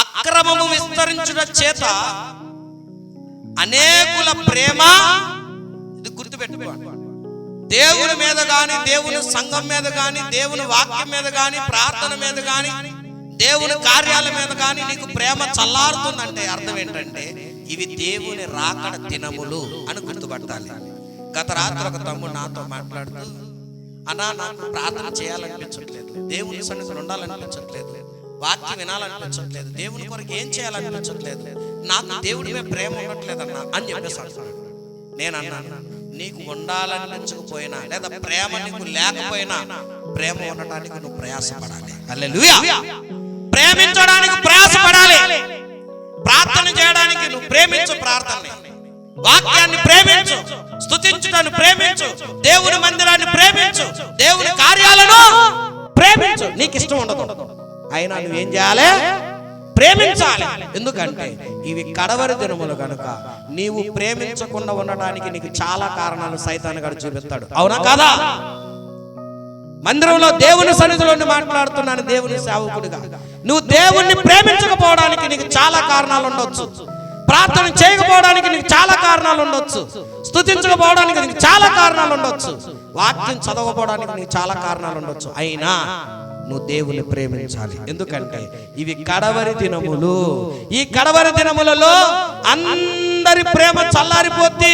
అక్రమము విస్తరించుట చేత అనేకుల ప్రేమ ఇది గుర్తుపెట్టుకోండి. దేవుని మీద గాని దేవుని సంఘం మీద గాని దేవుని వాక్యం మీద గాని ప్రార్థన మీద గాని దేవుని కార్యాల మీద గాని నీకు ప్రేమ చల్లారుతుందంటే అర్థం ఏంటంటే ఇవి దేవుని రాకడ దినములు అని గుర్తుపట్టాలి. గత రాత్రి ఒక తమ్ముడు నాతో మాట్లాడుతూ అన్నా నాకు ప్రార్థన చేయాలనిపించట్లేదు. దేవుని సన్నిధిలో ఉండాలనిపించట్లేదు. వాక్యం వినాలనిపించట్లేదు. దేవుని కొరకు ఏం చేయాలనిపించట్లేదు. నాకు దేవుడి మీద ప్రేమ ఉండట్లేదన్నా అని చెప్పేసి అంటున్నాడు. నేను అన్నాను నీకు ఉండాలనిపించకపోయినా లేదా ప్రేమ నీకు లేకపోయినా ప్రేమ ఉండటానికి నువ్వు ప్రయాసపడాలి. ప్రేమించడానికి ప్రయాసపడాలి. ప్రార్థన చేయడానికి నువ్వు ప్రేమించు ప్రార్థన వాక్యాన్ని ప్రేమించు స్తుతించుటను ప్రేమించు దేవుని మందిరాన్ని ప్రేమించు దేవుని కార్యాలను ప్రేమించు. నీకు ఇష్టం ఉండదు. అయినా నువ్వేం చేయాలి? ప్రేమించాలి. ఎందుకంటే ఇవి కడవరి దినములు కనుక నీవు ప్రేమించకుండా ఉండటానికి నీకు చాలా కారణాలు సైతాన్ని గడు చూపిస్తాడు. అవునా కాదా? మందిరంలో దేవుని సన్నిధిలో మాట్లాడుతున్నాను దేవుని సేవకుడిగా. నువ్వు దేవుణ్ణి ప్రేమించకపోవడానికి నీకు చాలా కారణాలు ఉండొచ్చు. ప్రార్థన చేయకపోవడానికి నీకు చాలా కారణాలు ఉండొచ్చు. స్తుతించకపోవడానికి నీకు చాలా కారణాలు ఉండొచ్చు. వాక్యం చదవకపోవడానికి నీకు చాలా కారణాలు ఉండొచ్చు. అయినా నువ్వు దేవుని ప్రేమించాలి. ఎందుకంటే ఇవి కడవరి దినములు. ఈ కడవరి దినములలో అందరి ప్రేమ చల్లారిపోతే